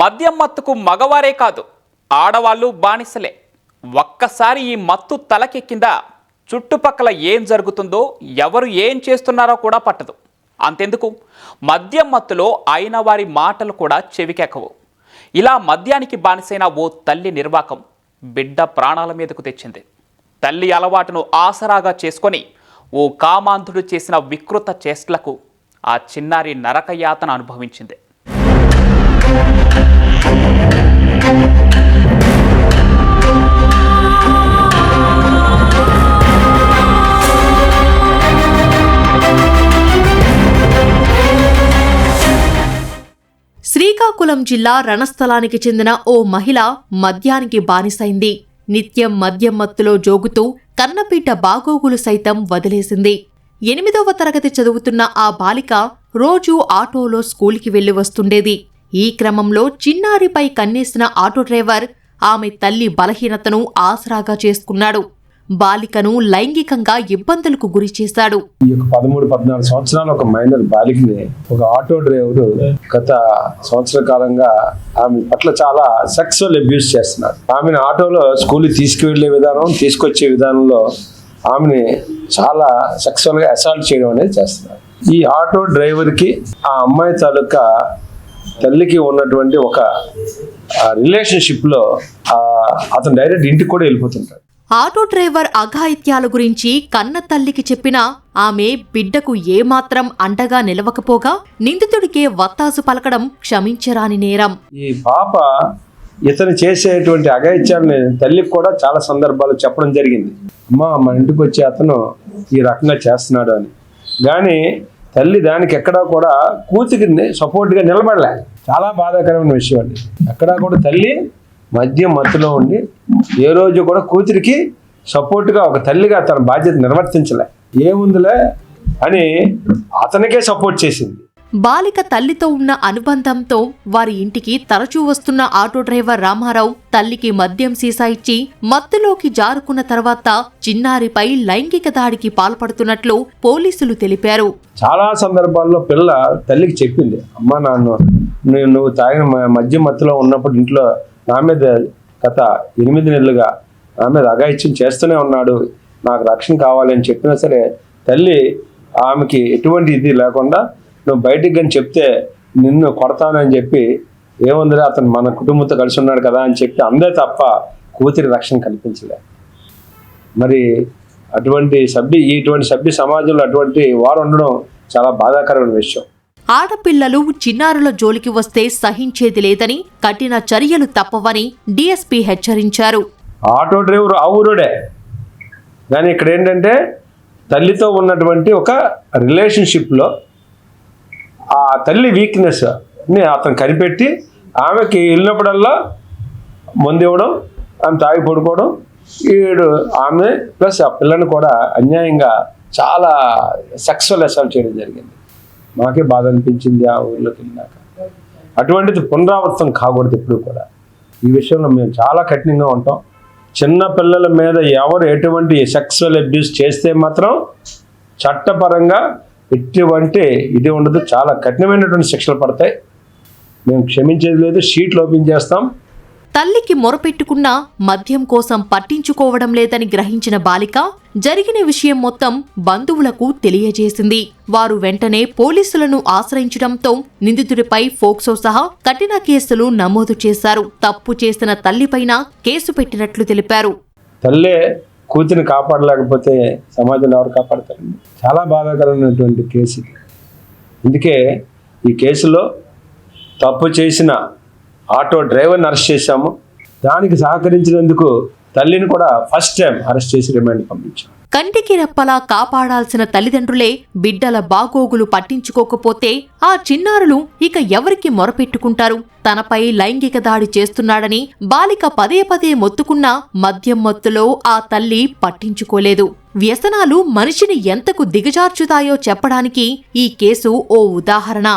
మద్యం మత్తుకు మగవారే కాదు ఆడవాళ్ళు బానిసలే. ఒక్కసారి ఈ మత్తు తలకెక్కిందా చుట్టుపక్కల ఏం జరుగుతుందో ఎవరు ఏం చేస్తున్నారో కూడా పట్టదు. అంతెందుకు? మద్యం మత్తులో అయిన వారి మాటలు కూడా చెవికెక్కవు. ఇలా మద్యానికి బానిసైన ఓ తల్లి నిర్వాకం బిడ్డ ప్రాణాల మీదకు తెచ్చింది. తల్లి అలవాటును ఆసరాగా చేసుకొని ఓ కామాంధుడు చేసిన వికృత చేష్టలకు ఆ చిన్నారి నరకయాతన అనుభవించింది. శ్రీకాకుళం జిల్లా రణస్థలానికి చెందిన ఓ మహిళ మద్యానికి బానిసైంది. నిత్యం మద్యం మత్తులో జోగుతూ కన్నపీట బాగోగులు సైతం వదిలేసింది. ఎనిమిదవ తరగతి చదువుతున్న ఆ బాలిక రోజూ ఆటోలో స్కూల్కి వెళ్ళి వస్తుండేది. ఈ క్రమంలో చిన్నారిపై కన్నేసిన ఆటో డ్రైవర్ ఆమె తల్లి బలహీనతను ఆసరాగా చేసుకున్నాడు. బాలికను లైంగికంగా ఇబ్బందులకు గురిచేశాడు ఈ యొక్క పదమూడు పద్నాలుగు సంవత్సరాల ఒక మైనర్ బాలికని ఒక ఆటో డ్రైవర్ గత సంవత్సర కాలంగా ఆమె పట్ల చాలా సెక్సువల్ అబ్యూస్ చేస్తున్నారు. ఆమెను ఆటోలో స్కూల్కి తీసుకువెళ్ళే విధానం తీసుకొచ్చే విధానంలో ఆమెని చాలా సెక్సువల్గా అసాల్ట్ చేయడం అనేది చేస్తున్నారు. ఈ ఆటో డ్రైవర్కి ఆ అమ్మాయి తాలూకా తల్లికి ఉన్నటువంటి ఒక రిలేషన్షిప్లో ఆ, అతను డైరెక్ట్ ఇంటికి కూడా వెళ్ళిపోతుంటాడు. ఆటో డ్రైవర్ అఘాయిత్యాల గురించి కన్న తల్లికి చెప్పినా ఆమె బిడ్డకు ఏమాత్రం అండగా నిలవకపోగా నిందితుడికే వత్తాసు పలకడం క్షమించరాని నేరం. ఈ పాప ఇతను చేసేటువంటి అఘాయిత్యాలని తల్లికి కూడా చాలా సందర్భాలు చెప్పడం జరిగింది. అమ్మా మన ఇంటికి వచ్చే అతను ఈ రకంగా చేస్తున్నాడు అని. కానీ తల్లి దానికి ఎక్కడా కూడా కూతురిని సపోర్ట్గా నిలబడలే. చాలా బాధాకరమైన విషయం అండి. ఎక్కడా కూడా తల్లి మద్యం మత్తులో ఉండి ఏ రోజు కూడా కూతురికి సపోర్ట్గా ఒక తల్లిగా తన బాధ్యత నిర్వర్తించలే. ఏముందిలే అని అతనికే సపోర్ట్ చేసింది. బాలిక తల్లితో ఉన్న అనుబంధంతో వారి ఇంటికి తరచూ వస్తున్న ఆటో డ్రైవర్ రామారావు తల్లికి మద్యం సీసా ఇచ్చి మత్తులోకి జారుకున్న తర్వాత చిన్నారిపై లైంగిక దాడికి పాల్పడుతున్నట్లు పోలీసులు తెలిపారు. చాలా సందర్భాల్లో పిల్ల తల్లికి చెప్పింది అమ్మ నాన్న నువ్వు తాగిన మద్యం మత్తులో ఉన్నప్పుడు ఇంట్లో నా మీద గత ఎనిమిది నెలలుగా నా మీద అగాయిత్యం చేస్తూనే ఉన్నాడు నాకు రక్షణ కావాలని చెప్పినా సరే తల్లి ఆమెకి ఎటువంటి ఇది లేకుండా నువ్వు బయటికి కానీ చెప్తే నిన్ను కొడతానని చెప్పి ఏముందిలే అతను మన కుటుంబంతో కలిసి ఉన్నాడు కదా అని చెప్పి అందే తప్ప కూతురి రక్షణ కల్పించలే. మరి అటువంటి సభ్య ఇటువంటి సభ్య సమాజంలో అటువంటి వారు ఉండడం చాలా బాధాకరమైన విషయం. ఆడపిల్లలు చిన్నారుల జోలికి వస్తే సహించేది లేదని కఠిన చర్యలు తప్పవని డీఎస్పీ హెచ్చరించారు. ఆటో డ్రైవర్ ఆ ఊరోడే. కానీ ఇక్కడ ఏంటంటే తల్లితో ఉన్నటువంటి ఒక రిలేషన్షిప్లో ఆ తల్లి వీక్నెస్ని అతను కనిపెట్టి ఆమెకి వెళ్ళినప్పుడల్లా మందు ఇవ్వడం ఆమె తాగి పడుకోవడం ఈడు ఆమె ప్లస్ ఆ పిల్లని కూడా అన్యాయంగా చాలా సెక్సువల్ అసాల్ట్ చేయడం జరిగింది. మాకే బాధ అనిపించింది ఆ ఊళ్ళోకి వెళ్ళినాక అటువంటిది పునరావృతం కాకూడదు ఎప్పుడు కూడా. ఈ విషయంలో మేము చాలా కఠినంగా ఉంటాం. చిన్న పిల్లల మీద ఎవరు ఎటువంటి సెక్సువల్ అబ్యూస్ చేస్తే మాత్రం చట్టపరంగా ఎటువంటి ఇది ఉండదు. చాలా కఠినమైనటువంటి శిక్షలు పడతాయి. మేము క్షమించేది లేదు. షీట్లు ఓపెన్ చేస్తాం. తల్లికి మొరపెట్టుకున్నా మద్యం కోసం పట్టించుకోవడం లేదని గ్రహించిన బాలిక జరిగిన విషయం మొత్తం బంధువులకు తెలియజేసింది. వారు వెంటనే పోలీసులను ఆశ్రయించడంతో నిందితుడిపై ఫోక్సో సహా కఠిన కేసులు నమోదు చేశారు. తప్పు చేసిన తల్లిపైన కేసు పెట్టినట్లు తెలిపారు. తల్లే కూతురిని కాపాడలేకపోతే సమాజం ఎవరు కాపాడతారండి చాలా బాధాకరమైనటువంటి కేసు అందుకే ఈ కేసులో తప్పు చేసిన ఆటో డ్రైవర్ని అరెస్ట్ చేశాము. దానికి సహకరించినందుకు తల్లిని కూడా ఫస్ట్ టైం అరెస్ట్ చేసి రిమాండ్ పంపించారు. కంటికి రెప్పలా కాపాడాల్సిన తల్లిదండ్రులే బిడ్డల బాగోగులు పట్టించుకోకపోతే ఆ చిన్నారులు ఇక ఎవరికి మొరపెట్టుకుంటారు? తనపై లైంగిక దాడి చేస్తున్నాడని బాలిక పదే పదే మొత్తుకున్నా మద్యం మత్తులో ఆ తల్లి పట్టించుకోలేదు. వ్యసనాలు మనిషిని ఎంతకు దిగజార్చుతాయో చెప్పడానికి ఈ కేసు ఓ ఉదాహరణ.